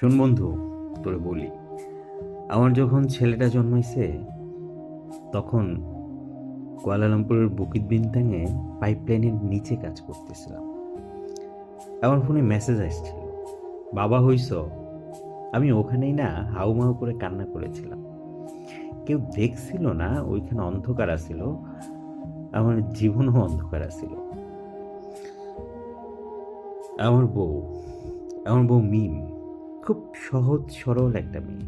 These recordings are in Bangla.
শোন বন্ধু, তোরে বলি। আমার যখন ছেলেটা জন্মাইছে, তখন কুয়ালালামপুরের বুকিত বিনতাঙে পাইপলাইনের নিচে কাজ করতেছিলাম। আমার ফোনে মেসেজ আসছিল, বাবা হইস আমি ওখানেই না হাউমাউ করে কান্না করেছিলাম। কেউ দেখছিল না, ওইখানে অন্ধকার আছিল। আমার জীবনও অন্ধকার আছিল। আমার বউ আমার বউ মিম খুব সহজ, সরল একটা মেয়ে।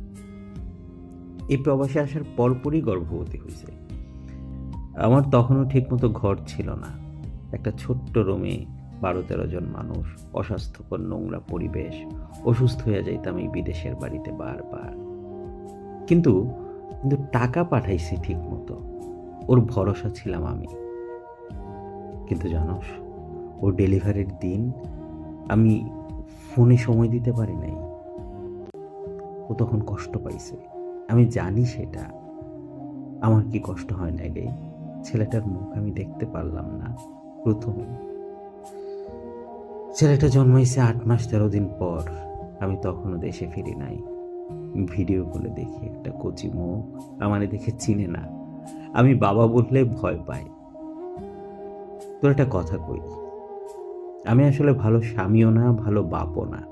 এই প্রবাসে আসার পরপরই গর্ভবতী হয়েছে। আমার তখনও ঠিকমতো ঘর ছিল না। একটা ছোট্ট রুমে বারো তেরো জন মানুষ, অস্বাস্থ্যকর নোংরা পরিবেশ, অসুস্থ হয়ে যাইতাম এই বিদেশের বাড়িতে বারবার। কিন্তু কিন্তু টাকা পাঠাইছি ঠিক মতো ওর ভরসা ছিলাম আমি। কিন্তু জানোস ওর ডেলিভারির দিন আমি ফোনে সময় দিতে পারি নাই। ও তখন কষ্ট পাইছে। আমি জানি সেটা। আমার কি কষ্ট হয় নাই রে? ছেলেটার মুখ আমি দেখতে পারলাম না প্রথমে। ছেলেটা জন্মাইছে আট মাস তেরো দিন পর। আমি তখনও দেশে ফিরি নাই। ভিডিও কলে দেখি একটা কচি মুখ। আমারে দেখে চিনে না। আমি বাবা বললে ভয় পাই তোর একটা কথা কই। আমি আসলে ভালো স্বামীও না, ভালো বাপও না।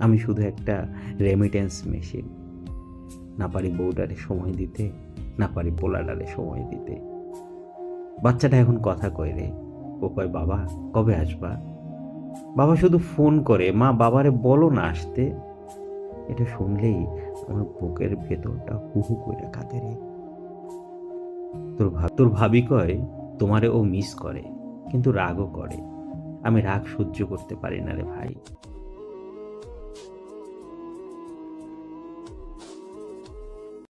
আমি শুধু একটা রেমিটেন্স মেশিন না পারি বউডারে সময় দিতে, না পারি পোলাডারে সময় দিতে। বাচ্চাটা এখন কথা কয় রে। ও কয়, বাবা, কবে আসবা? বাবা শুধু ফোন করে, মা, বাবারে বলো না আসতে। এটা শুনলেই আমার বুকের ভেতরটা হুহু করে কাঁদে রে। তোর তোর ভাবি কয়, তোমারে ও মিস করে, কিন্তু রাগও করে। আমি রাগ সহ্য করতে পারি না রে ভাই।